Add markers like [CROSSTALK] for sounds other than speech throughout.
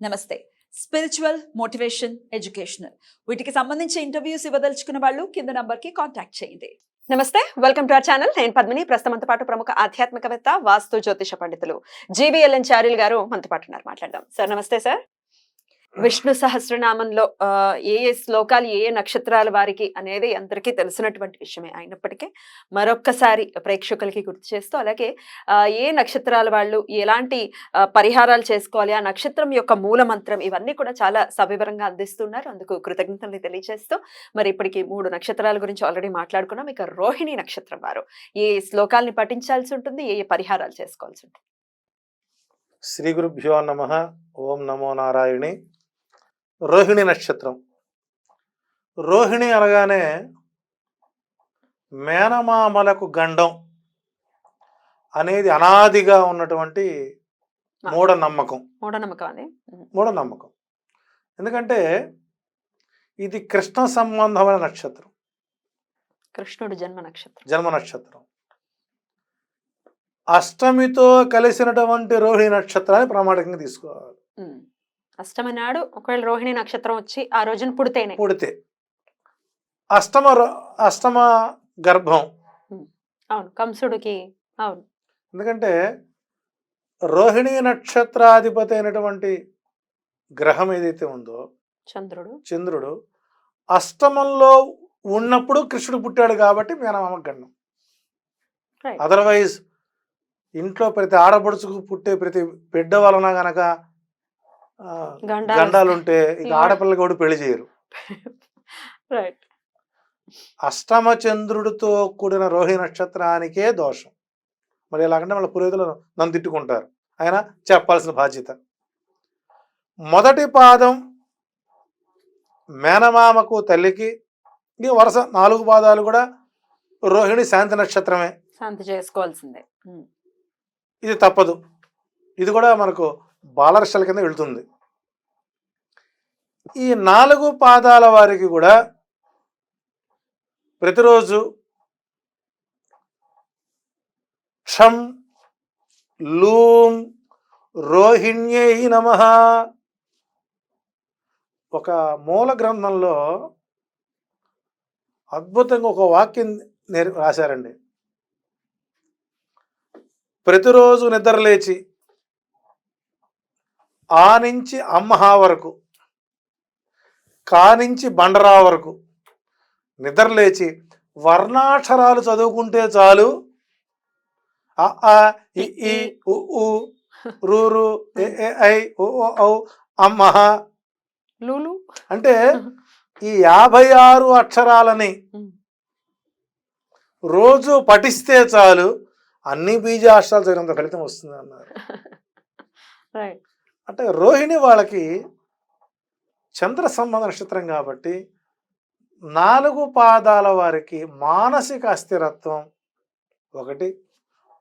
నమస్తే. Spiritual motivation educational వీటికి సంబంధించి ఇంటర్వ్యూస్ ఇవ్వదలుచుకున్న వాళ్ళు కింద నంబర్కి కాంటాక్ట్ చేయండి. నమస్తే వెల్కమ్ టు అవర్ ఛానల్ నేను పద్మిని ప్రస్తుతంతో పాటు ప్రముఖ ఆధ్యాత్మికవేత్త వాస్తు జ్యోతిష పండితులు జీవీఎల్ఎన్ చారిల్ గారు మనతో పాటు ఉన్నారు. మాట్లాడదాం. సార్ నమస్తే సార్. విష్ణు సహస్రనామంలో ఏ ఏ శ్లోకాలు ఏ ఏ నక్షత్రాల వారికి అనేది అందరికీ తెలిసినటువంటి విషయమే. అయినప్పటికీ మరొక్కసారి ప్రేక్షకులకి గుర్తు చేస్తూ అలాగే ఏ నక్షత్రాల వాళ్ళు ఎలాంటి పరిహారాలు చేసుకోవాలి ఆ నక్షత్రం యొక్క మూల మంత్రం ఇవన్నీ కూడా చాలా సవివరంగా అందిస్తున్నారు. అందుకు కృతజ్ఞతలు తెలియజేస్తూ మరి ఇప్పటికి మూడు నక్షత్రాల గురించి ఆల్రెడీ మాట్లాడుకున్నాం. ఇక రోహిణి నక్షత్రం వారు ఏ శ్లోకాల్ని పఠించాల్సి ఉంటుంది ఏ ఏ పరిహారాలు చేసుకోవాల్సి ఉంటుంది? శ్రీ గురుభ్యో నమ. ఓం నమో నారాయణి. రోహిణి నక్షత్రం. రోహిణి అనగానే మేనమామలకు గండం అనేది అనాదిగా ఉన్నటువంటి మూఢనమ్మకం మూఢనమ్మకం అది మూఢనమ్మకం ఎందుకంటే ఇది కృష్ణ సంబంధమైన నక్షత్రం. కృష్ణుడు జన్మ నక్షత్రం. జన్మ నక్షత్రం. అష్టమితో కలిసినటువంటి రోహిణి నక్షత్రాన్ని ప్రామాణికంగా తీసుకోవాలి. అష్టమి నాడు ఒకవేళ రోహిణి నక్షత్రం వచ్చి ఆ రోజున పుడితేనే. పుడితే. అష్టమ అష్టమ గర్భం. అవును కంసుడికి అవును. ఎందుకంటే రోహిణి నక్షత్రాధిపతి అయినటువంటి గ్రహం ఏదైతే ఉందో చంద్రుడు. చంద్రుడు అష్టమంలో ఉన్నప్పుడు కృష్ణుడు పుట్టాడు కాబట్టి మేనమామ Right. అదర్వైజ్ ఇంట్లో ప్రతి ఆడపడుచుకు పుట్టే ప్రతి బిడ్డ వలన గనక గండాలు గండాలు ఉంటే ఇక ఆడపిల్లకి కూడా పెళ్ళి చేయరు. రైట్ అష్టమ చంద్రుడితో కూడిన రోహిణి నక్షత్రానికే దోషం. మరి ఎలాగంటే వాళ్ళ పురోహితులు నన్ను తిట్టుకుంటారు. ఆయన చెప్పాల్సిన బాధ్యత. మొదటి పాదం మేనమామకు తల్లికి ఈ వరుస నాలుగు పాదాలు కూడా రోహిణి శాంతి నక్షత్రమే. శాంతి చేసుకోవాల్సిందే. ఇది తప్పదు. ఇది కూడా మనకు బాలర్షల కింద వెళుతుంది. ఈ నాలుగు పాదాల వారికి కూడా ప్రతిరోజు క్షం లూం రోహిణ్యై నమ ఒక మూల గ్రంథంలో అద్భుతంగా ఒక వాక్యం నేర్ రాశారండి. ప్రతిరోజు నిద్రలేచి ఆ నుంచి అమ్మహా వరకు కా నుంచి బండరా వరకు నిద్రలేచి వర్ణాక్షరాలు చదువుకుంటే చాలు. అ ఇ ఈ ఉ ఊ రు రు ఏ ఏ ఐ ఓ అమ్మహ. లూలు. అంటే [LAUGHS] ఈ యాభై ఆరు అక్షరాలని రోజు పఠిస్తే చాలు. అన్ని బీజాక్షరాలు చదివినంత ఫలితం వస్తుంది అన్నారు. [LAUGHS] అంటే రోహిణి వాళ్ళకి చంద్ర సంబంధ నక్షత్రం కాబట్టి నాలుగు పాదాల వారికి మానసిక అస్థిరత్వం ఒకటి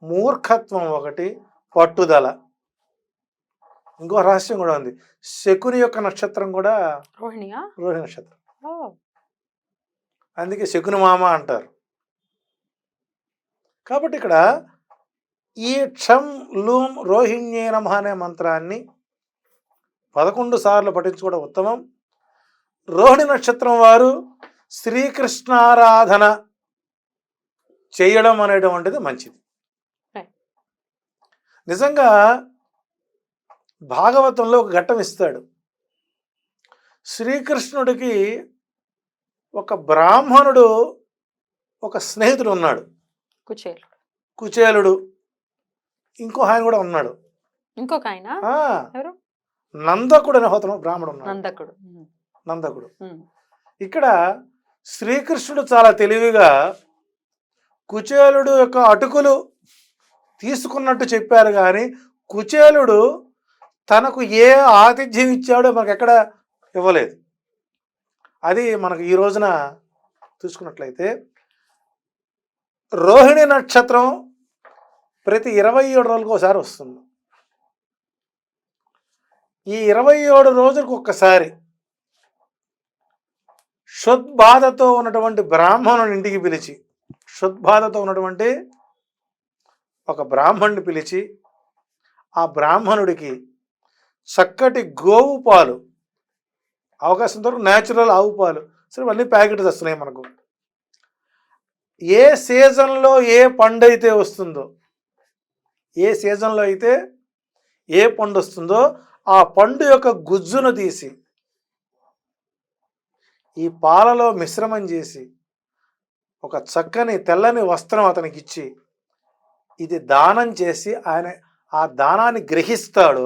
మూర్ఖత్వం ఒకటి పట్టుదల. ఇంకో రహస్యం కూడా ఉంది. శకుని యొక్క నక్షత్రం కూడా రోహిణియా? రోహిణి నక్షత్రం. అందుకే శకుని మామ అంటారు. కాబట్టి ఇక్కడ ఈ క్షం లూం రోహిణ్యే నమ అనే మంత్రాన్ని పదకొండు సార్లు పఠించుకోవడం ఉత్తమం. రోహిణి నక్షత్రం వారు శ్రీకృష్ణారాధన చేయడం అనేటువంటిది మంచిది. నిజంగా భాగవతంలో ఒక ఘట్టం ఇస్తాడు. శ్రీకృష్ణుడికి ఒక బ్రాహ్మణుడు ఒక స్నేహితుడు ఉన్నాడు. కుచేలు కుచేలుడు. ఇంకో ఆయన కూడా ఉన్నాడు. ఇంకొక ఆయన? నందకుడు అనే హోతను బ్రాహ్మడు ఉన్నాడు. నందకుడు. నందకుడు. ఇక్కడ శ్రీకృష్ణుడు చాలా తెలివిగా కుచేలుడు యొక్క అటుకులు తీసుకున్నట్టు చెప్పారు కానీ కుచేలుడు తనకు ఏ ఆతిథ్యం ఇచ్చాడో మనకు ఎక్కడ ఇవ్వలేదు. అది మనకు ఈ రోజున చూసుకున్నట్లయితే రోహిణి నక్షత్రం ప్రతి ఇరవై ఏడు రోజులకు ఒకసారి వస్తుంది. ఈ ఇరవై ఏడు రోజులకు ఒక్కసారి షుద్బాధతో ఉన్నటువంటి బ్రాహ్మణుని ఇంటికి పిలిచి షుద్బాధతో ఉన్నటువంటి ఒక బ్రాహ్మణుని పిలిచి ఆ బ్రాహ్మణుడికి చక్కటి గోవు పాలు అవకాశం దొరకు న్యాచురల్ ఆవు పాలు సరే మళ్ళీ ప్యాకెట్స్ వస్తున్నాయి మనకు. ఏ సీజన్లో ఏ పండు అయితే వస్తుందో ఏ సీజన్లో అయితే ఏ పండు వస్తుందో ఆ పండు యొక్క గుజ్జును తీసి ఈ పాలలో మిశ్రమం చేసి ఒక చక్కని తెల్లని వస్త్రం అతనికి ఇచ్చి ఇది దానం చేసి ఆయన ఆ దానాన్ని గ్రహిస్తాడు.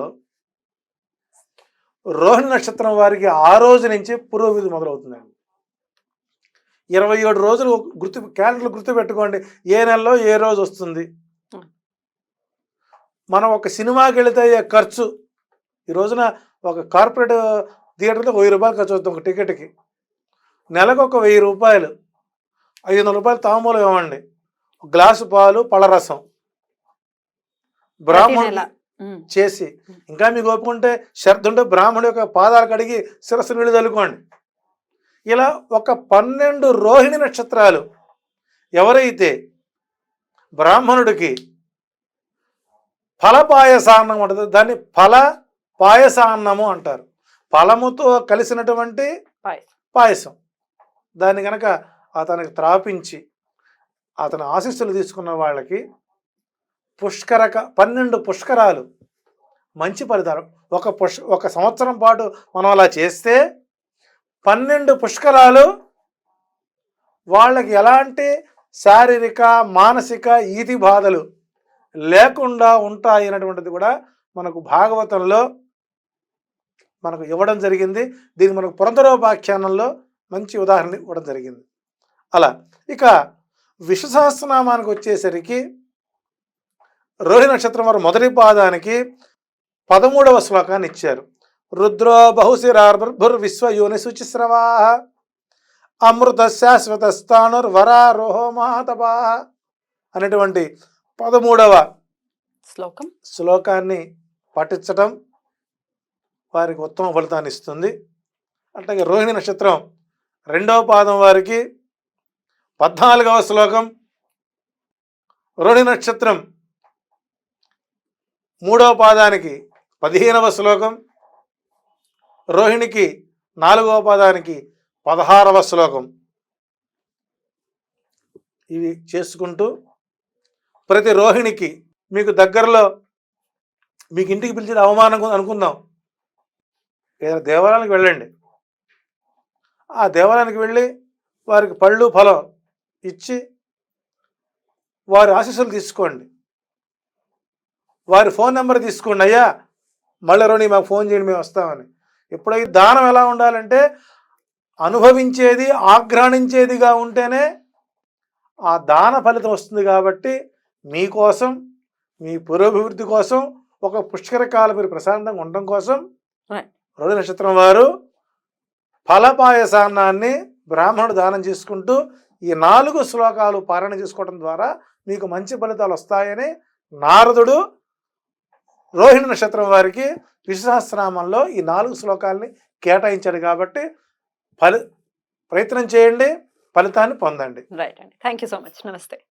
రోహిణి నక్షత్రం వారికి ఆ రోజు నుంచి పురోభివృద్ధి మొదలవుతుందండి. ఇరవై ఏడు రోజులు గుర్తు క్యాలెండర్ గుర్తు పెట్టుకోండి ఏ నెలలో ఏ రోజు వస్తుంది? మనం ఒక సినిమాకి వెళితే అయ్యే ఖర్చు? ఈ రోజున ఒక కార్పొరేట్ థియేటర్లో వెయ్యి రూపాయలు ఖర్చు అవుతుంది ఒక టికెట్కి. నెలకు ఒక వెయ్యి రూపాయలు. ఐదు వందల రూపాయలు తాంబూలం ఇవ్వండి. గ్లాసు పాలు పళ్ళరసం. ఉమ్. చేసి ఇంకా మీకు ఒప్పుకుంటే శ్రద్ధ ఉంటే బ్రాహ్మణుడి యొక్క పాదాలు కడిగి శిరస్సు నీళ్ళు చల్లుకోండి ఇలా ఒక పన్నెండు రోహిణి నక్షత్రాలు ఎవరైతే బ్రాహ్మణుడికి ఫల పాయసాన్నం ఉంటుంది దాన్ని ఫల పాయసాన్నము అంటారు. ఫలముతో కలిసినటువంటి పాయసం. పాయసం. దాన్ని కనుక అతనికి త్రాపించి అతని ఆశీస్సులు తీసుకున్న వాళ్ళకి పుష్కరక పన్నెండు పుష్కరాలు మంచి ఫలితాలు. ఒక పుష్ ఒక సంవత్సరం పాటు మనం అలా చేస్తే పన్నెండు పుష్కరాలు వాళ్ళకి ఎలాంటి శారీరక మానసిక ఈతి బాధలు లేకుండా ఉంటాయి అనేటువంటిది కూడా మనకు భాగవతంలో మనకు ఇవ్వడం జరిగింది. దీనికి మనకు పురంధరోపాఖ్యానంలో మంచి ఉదాహరణ ఇవ్వడం జరిగింది. అలా ఇక విశ్వసహస్రనామానికి వచ్చేసరికి రోహిణి నక్షత్రం వారు మొదటి పాదానికి పదమూడవ శ్లోకాన్ని ఇచ్చారు. రుద్రో బహుశిరార్భుర్ విశ్వయోని శుచిస్రవా అమృత శాశ్వత స్థానుర్వరారోహో మహాతపా అనేటువంటి పదమూడవ శ్లోకం. శ్లోకాన్ని పఠించటం వారికి ఉత్తమ ఫలితాన్ని ఇస్తుంది. అట్లాగే రోహిణి నక్షత్రం రెండవ పాదం వారికి పద్నాలుగవ శ్లోకం. రోహిణి నక్షత్రం మూడవ పాదానికి పదిహేనవ శ్లోకం. రోహిణికి నాలుగవ పాదానికి పదహారవ శ్లోకం. ఇవి చేసుకుంటూ ప్రతి రోహిణికి మీకు దగ్గరలో మీకు ఇంటికి పిలిచిన అవమానం అనుకుందాం. ఏదైనా దేవాలయానికి వెళ్ళండి. ఆ దేవాలయానికి వెళ్ళి వారికి పళ్ళు ఫలం ఇచ్చి వారి ఆశీస్సులు తీసుకోండి. వారి ఫోన్ నెంబర్ తీసుకోండి. అయ్యా మళ్ళీ రోని మాకు ఫోన్ చేయండి మేము వస్తామని. ఎప్పుడైతే దానం ఎలా ఉండాలంటే అనుభవించేది ఆగ్రహణించేదిగా ఉంటేనే ఆ దాన ఫలితం వస్తుంది కాబట్టి మీకోసం మీ పురోభివృద్ధి కోసం ఒక పుష్కర కాలం మీరు ప్రశాంతంగా ఉండడం కోసం Right. నక్షత్రం వారు ఫలపాయసాన్నాన్ని బ్రాహ్మణుడు దానం చేసుకుంటూ ఈ నాలుగు శ్లోకాలు పారాయణ చేసుకోవడం ద్వారా మీకు మంచి ఫలితాలు వస్తాయని నారదుడు రోహిణి నక్షత్రం వారికి విశ్వసహస్రనామంలో ఈ నాలుగు శ్లోకాల్ని కేటాయించాడు కాబట్టి ఫలి ప్రయత్నం చేయండి ఫలితాన్ని పొందండి. రైట్ అండి. థ్యాంక్ యూ సో మచ్ నమస్తే